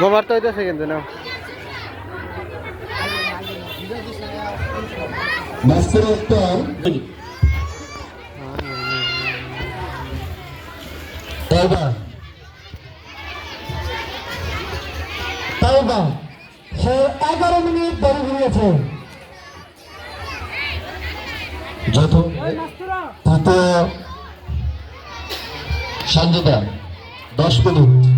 গোবর তো হইতেছে কিন্তু না এগারো মিনিট দেরি ঘুরিয়েছে যত তৃতীয় সঞ্জিতা দশ মিনিট।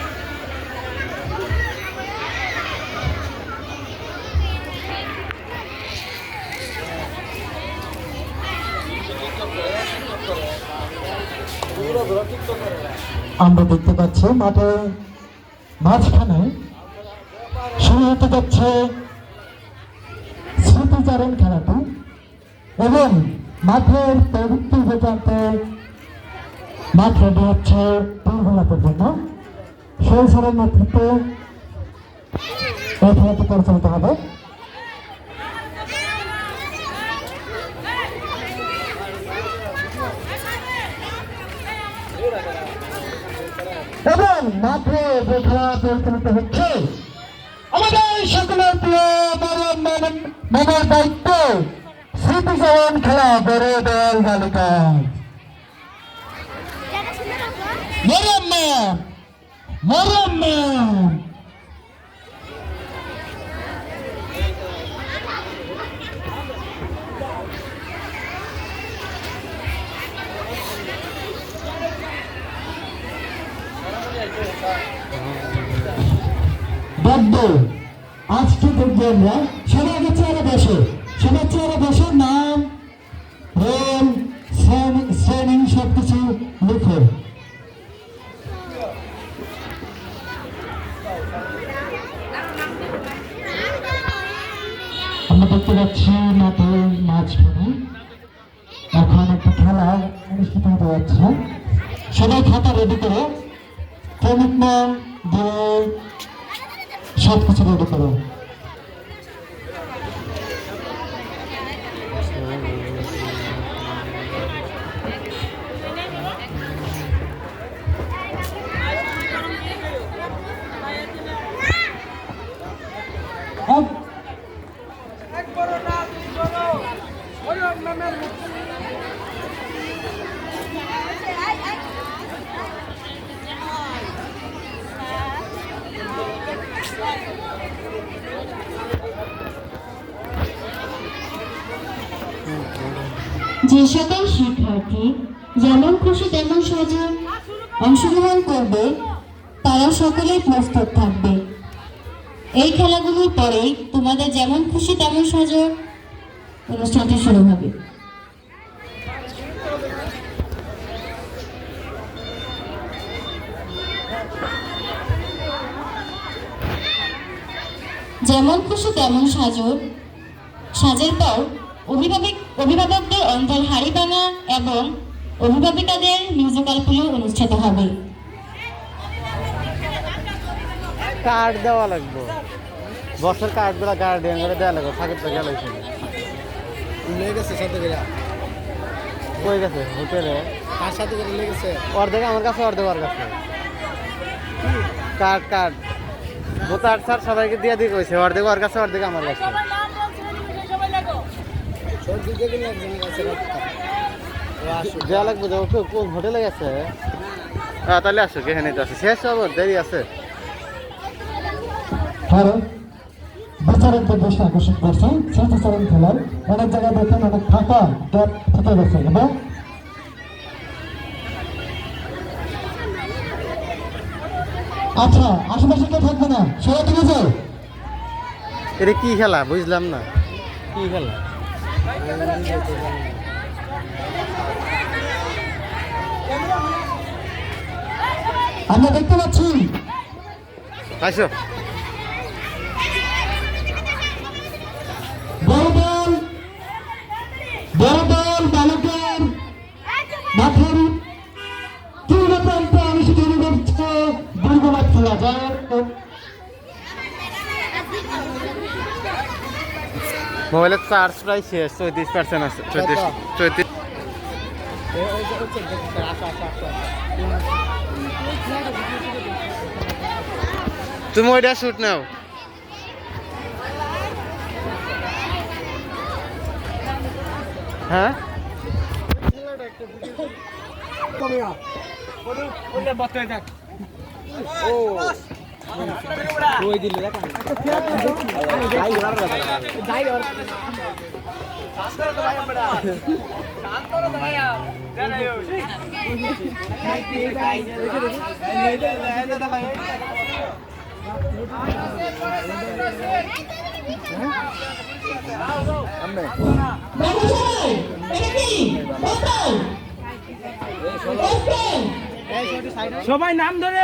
আমরা দেখতে পাচ্ছি মাঠে মাঝখানে শুরু হতে যাচ্ছে স্মৃতিচারণ খেলাটা এবং মাঠের প্রবৃত্তি বোঝাতে মাঠ রেডি হচ্ছে দুর্ঘটনার জন্য সেই সরের নেতৃত্বে পরিচালিত হবে এবং মাঠে যে খেলা পরিচালিত হচ্ছে। আমাদের সকলের প্রিয় মরণ মনের দায়িত্ব স্মৃতিচারণ খেলা বড় দল বালিকা। মরম্মা মরম্মান বাদ্য আজকে দেখব আমরা? সবাই আগে চেয়ারে বসে। সবার চেয়ারে বসে নাম রোল শ্রেণি সব লিখো। আমরা দেখতে পাচ্ছি মাঠের মাঝখানে এখন একটা খেলা অনুষ্ঠিত হতে যাচ্ছে। সবাই খাতা রেডি করো। কমিটমেন্ট দিয়ে সব কিছু যেমন খুশি তেমন সাজে। অংশগ্রহণ করবে, তারা সকলেই প্রস্তুত থাকবে। এই খেলাগুলোর পরেই তোমাদের যেমন খুশি তেমন সাজো। অনুষ্ঠানটি শুরু হবে। যেমন খুশি তেমন সাজো। সাজের পর অভিভাবক অভিভাবকদের অন্তর হাড়ি ভাঙা এবং অভিভাবিকাদের মিউজিক্যাল পুলো অনুষ্ঠিত হবে। কার্ড দেওয়া লাগবে। বছর কার্ডগুলা গার্ডিয়ান করে দেওয়া লাগবে ফাঁকের তো গেল কই গেছে? হোটেলে কার সাথে করে লেগেছে অর্ধেক আমার কাছে অর্ধেক ওর কাছে। কার্ড কার্ড ভোটার স্যার সবাইকে দিয়ে দিয়ে কইছে অর্ধেক ওর কাছে অর্ধেক আমার কাছে। দেওয়া লাগবে কোন হোটেলে গেছে? হ্যাঁ তাহলে আসুক এখানে তো আছে। শেষ হব দেরি আছে। বিচারকদের আকর্ষণ করছে। স্মৃতিচারণ খেলার অনেক জায়গায় দেখেন অনেক ফাঁকা গ্যাপ থেকে গেছে এবং আচ্ছা আশেপাশে কেউ থাকবে না? সবাই এটা কি খেলা? বুঝলাম না। কি খেলা? আমরা দেখতে পাচ্ছি। আসো। বড় বল বড় বল বালকের মাথার মোবাইলের চার্জ প্রায় শেষ চৌত্রিশ পার্সেন্ট আছে। চৌত্রিশ চৌত্রিশ। তুমি ওইটা শুট নাও। হ্যাঁ? দিল সবাই নাম ধরে।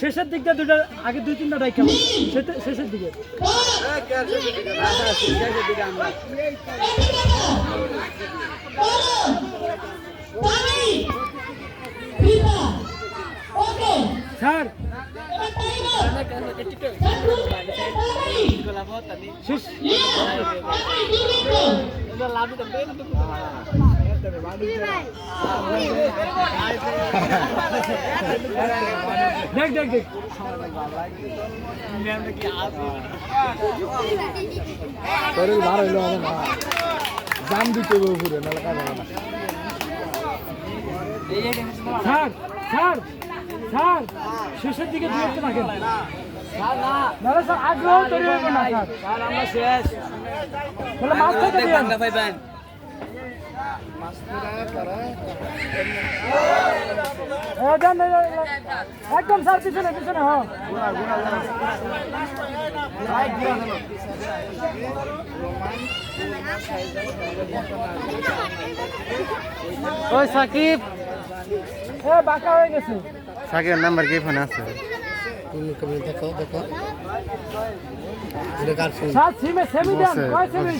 শেষের দিকটা দুটো আগে দুই তিনটা ডাইক খেলো। শেষের দিকে। স্যার। দেখ দেখ দেখ। শরীর ভালো হইল হবে না। জাম দিতে হবে উপরে নাহলে কাজ হবে না। স্যার স্যার স্যার শেষের দিকে দু একটা রাখেন না না স্যার আগ্রহ তৈরি হবে না স্যার। আমরা শেষ তাহলে মাছ থেকে দিন এ, দেন, দেন, দেন, দেন। একদম স্যার পিছনে পিছনে হ্যাঁ। ওই সাকিব। এ বাঁকা হয়ে গেছে। সাকিবের নাম্বার কি ফোনে আছে? স্যার সিমে সেমি দেন। কয় সেমি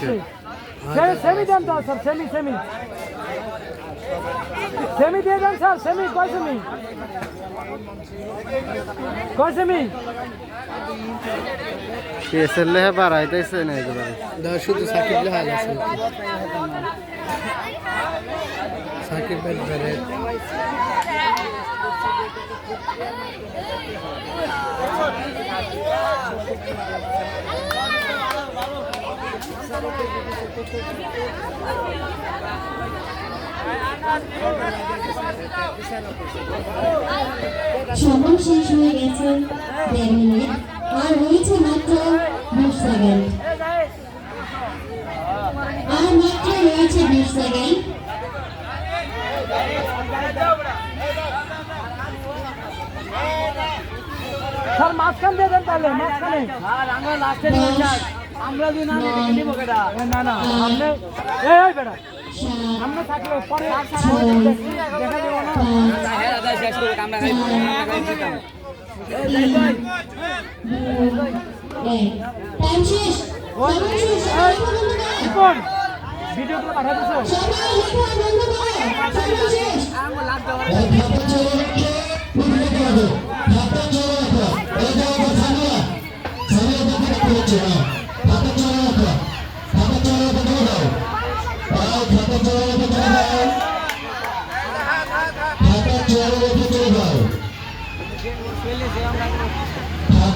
বসে। সে সেমি দেন তো স্যার সেমি সেমি সেমি দিয়ে দেন স্যার সেমি কয় সেমি কয় সেমি পিএসএল লেহে বাড়াইতেছে না একেবারে শুধু সাকিব লেহাল আছে সাকিব ভাই ধরে সময় শেষ হয়ে গেছে দেড় মিনিট আর রয়েছে মাত্র বিশ সেকেন্ড। আর মাত্র রয়েছে বিশ সেকেন্ড। স্যার মাঝখান দিয়ে দেন তাহলে মাঝখানে। দশ আমরা যদি না নিব নয়, না না আপনি এই এই বেটা আমরা থাকলে পরে দেখা যাবে না টাইম শেষ করো। সময় লেখা বন্ধ করো। সময় শেষ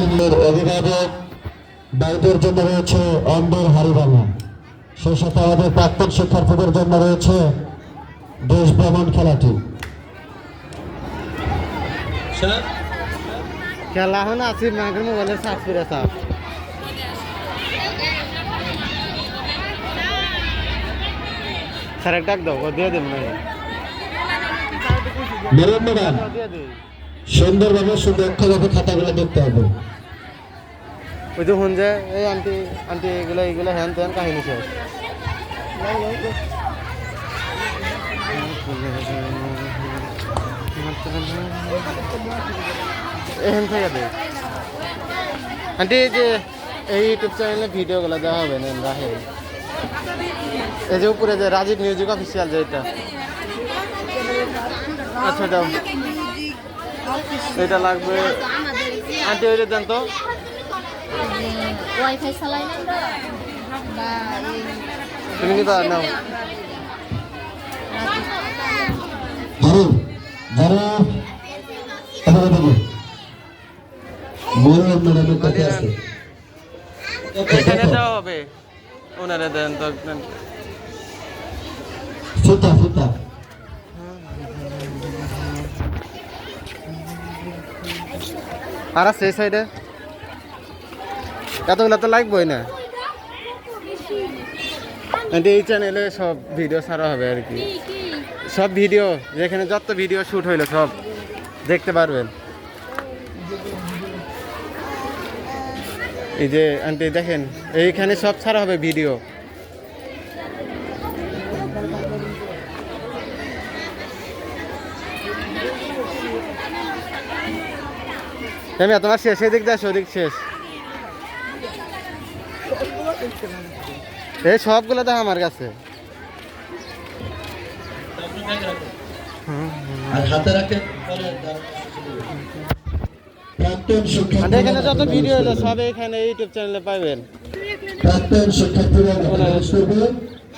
অভিভাবক বাড়িদের জন্য রয়েছে অন্ধের হারিবানা সেই সাথে আমাদের প্রাক্তন শিক্ষার্থীদের জন্য রয়েছে দেশ ভ্রমণ খেলাটি। খেলা হন আছে মাগের মোবাইলে সার্চ করে সাপ স্যার এক ডাক দাও দিয়ে দেব না মেরুন ম্যাডাম সুন্দরভাবে সুদক্ষভাবে খাতাগুলো দেখতে হবে। ওই যে শুন যে, এই আন্টি আন্টি এগুলো এগুলো হ্যান ত্যান কাহিনী শেষ এখান থেকে দে আন্টি যে, এই ইউটিউব চ্যানেলে ভিডিওগুলো দেওয়া হবে না রাহে এই যে উপরে যে, রাজীব মিউজিক অফিসিয়াল যে এটা। আচ্ছা দাও এটা লাগবে আন্টি ওইটা দেন তো। ওয়াইফাই চালাই না বা এই তুমি নাও। যারা কাছে আছে। এখানে দেওয়া হবে। ওনারা দেন তো ফুটা ফুটা। আর আছে এই সাইডে এতগুলো তো লাগবেই না। এই চ্যানেলে সব ভিডিও ছাড়া হবে আর কি। সব ভিডিও যেখানে যত ভিডিও শুট হইল সব দেখতে পারবেন। এই যে, আন্টি দেখেন, এইখানে সব ছাড়া হবে ভিডিও আমি তোমার শেষ এদিক দেয় ওদিক শেষ। এই সবগুলো দেখো আমার কাছে। এখানে যত ভিডিও হলো সব এখানে ইউটিউব চ্যানেলে করবে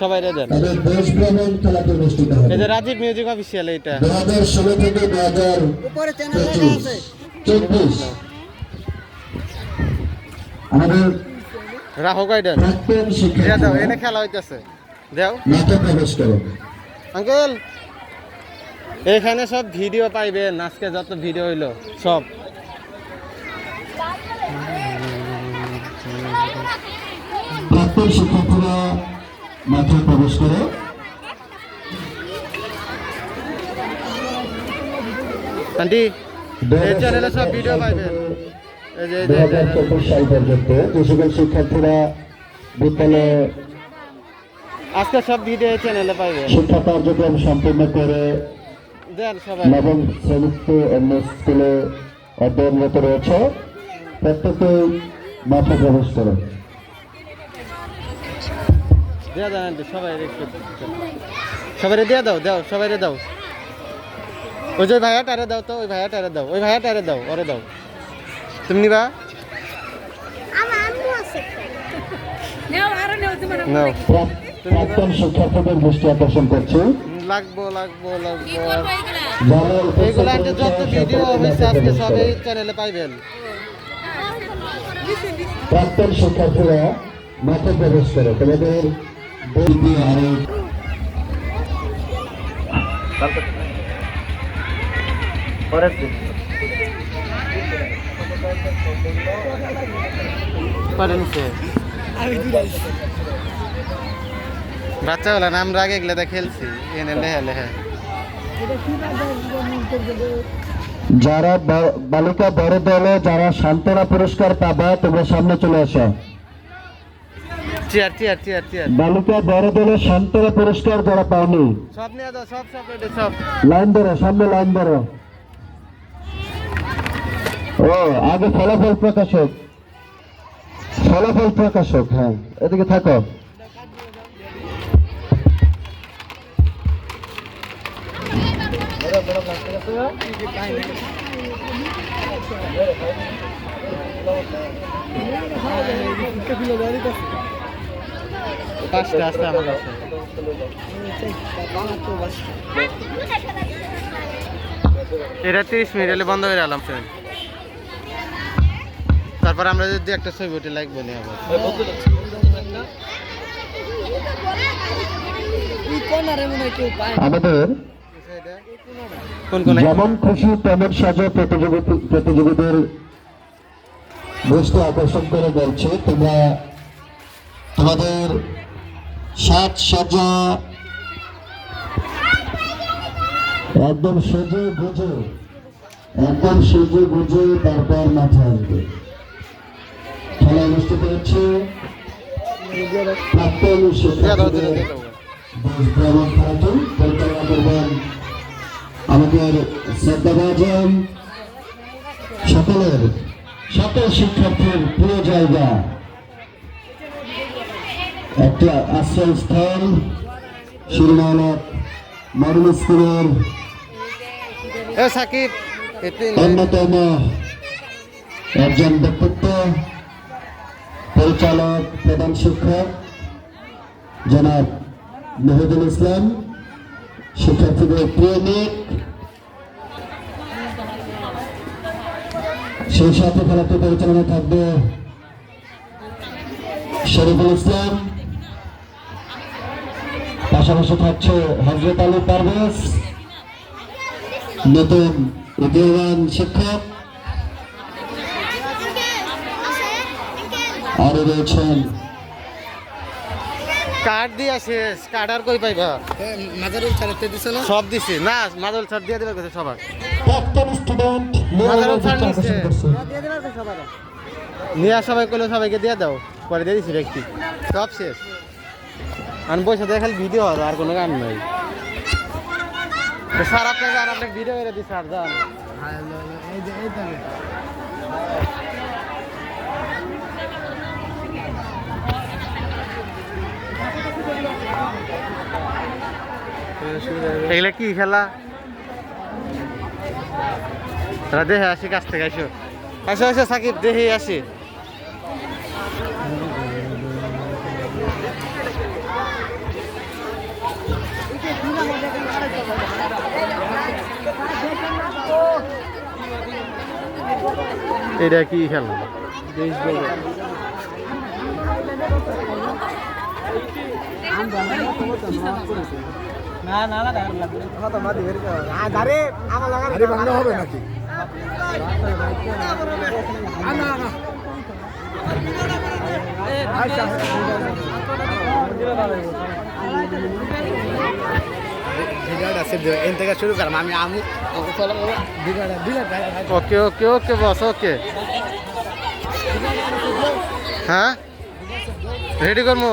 সবাই রে দেন। এই যে রাজীব মিউজিক অফিসিয়াল এইটা। থেকে উপরে চ্যানেল পঁচিশ চব্বিশ আমাদের রাহো গাইডেন দাও এনে খেলা হইতেছে। দেও মাঠে প্রবেশ করো। আঙ্কেল এখানে সব ভিডিও পাইবেন আজকে যত ভিডিও হইল সব। প্রাক্তন শিক্ষার্থীরা মাঠে প্রবেশ করো। আন্টি এই চ্যানেলে সব ভিডিও দু হাজার যে চব্বিশ সাল পর্যন্ত যে সকল শিক্ষার্থীরা বিদ্যালয়ে আজকে সব ভিডিও এই চ্যানেলে পাইবেন। শিক্ষা কার্যক্রম সম্পূর্ণ করে দেন সবাই। নবম শ্রেণীতে অন্য স্কুলে অধ্যয়নরত রয়েছে। প্রত্যেকেই মাঠে প্রবেশ সবাই একটু সবাই দিয়ে দাও দাও সবাই দাও। ওই যে ওই ভাইয়াটারে দাও তো ওই ভাইয়াটারে দাও ওই ভাইয়াটারে দাও ওরে দাও। তুমি নিবা? দৃষ্টি আকর্ষণ করছে। লাগবো লাগবো লাগবো। যত ভিডিও হয়েছে আজকে সব এই চ্যানেলে পাইবেন। প্রাক্তন শিক্ষার্থীরা মাঠে প্রবেশ করে। তোমাদের বই দিয়ে আরও পরে নিচে। বাচ্চাগুলো নাম রাগে এগুলো খেলছি। এনে লেহে লেহে। যারা বালিকা বড় দলে যারা সান্ত্বনা পুরস্কার পাবা তোমরা সামনে চলে আসো। চেয়ার চেয়ার চেয়ার চেয়ার বালিকা বড় দলে সান্ত্বনা পুরস্কার যারা পাওনি সব নিয়ে সব সব। লাইন ধরো সামনে লাইন ধরো। ও, আগে ফলাফল প্রকাশক। ফলাফল প্রকাশক হ্যাঁ। এদিকে থাকো। কাছে। এটা তিরিশ মিনিট বন্ধ করে আলাম তারপর আমরা যদি একটা ছবি উঠে লাইক বলি আবার। আমাদের কোন কোন? যেমন খুশি তেমন সাজা প্রতিযোগীদের দৃষ্টি আকর্ষণ করে বলছে। তোমরা তোমাদের সাজ সাজা একদম সেজে গুজে একদম সেজে গুজে তারপর মাঠে আসবে। খেলা অনুষ্ঠিত হচ্ছে প্রাক্তন শিক্ষার্থীদের ভ্রমণ পরিচালনা করবেন আমাদের শ্রদ্ধাভাজন সকলের সকল শিক্ষার্থীর প্রিয় জায়গা। একটি আশ্রয়স্থল শিরোনায়ক মডেল স্কুলের সাকিব অন্যতম একজন ব্যক্তিত্ব পরিচালক প্রধান শিক্ষক জনাব মেহেদুল ইসলাম, শিক্ষার্থীদের প্রেমিক সেই সাথে খেলাটি পরিচালনা থাকবে শরীফুল ইসলাম। পাশাপাশি থাকছে হজরত আলী পারভেজ, নতুন উদীয়মান শিক্ষক। আরও রয়েছেন। কার্ড দিয়া শেষ কার্ড আর কই পাইবা? মাজারুল ছাড়তে দিছে না? সব দিছি। না মাদল ছাড় দিয়ে দেবে কথা সবার। প্রাক্তন স্টুডেন্ট মাজারও ছাড়। আকর্ষণ করছে। নিয়ে সবাই করলে সবাইকে দিয়ে দাও। পরে দিয়ে দিছি ব্যক্তি। সব শেষ। আমি বসে দেখে খালি ভিডিও আর আর কোনো গান নাই। তো স্যার আপনাকে আর আপনাকে ভিডিও করে দিই স্যার যান। এগুলা কি খেলা? তারা দেখে আসি, কাছ থেকে আসো। আসো আসো, সাকিব দেখে আসি। এটা কি খেলা? না না না আরে ভাঙা হবে নাকি না না না আচ্ছা শুরু করলাম আমি আমি ওকে ওকে ওকে বস ওকে হ্যাঁ রেডি করব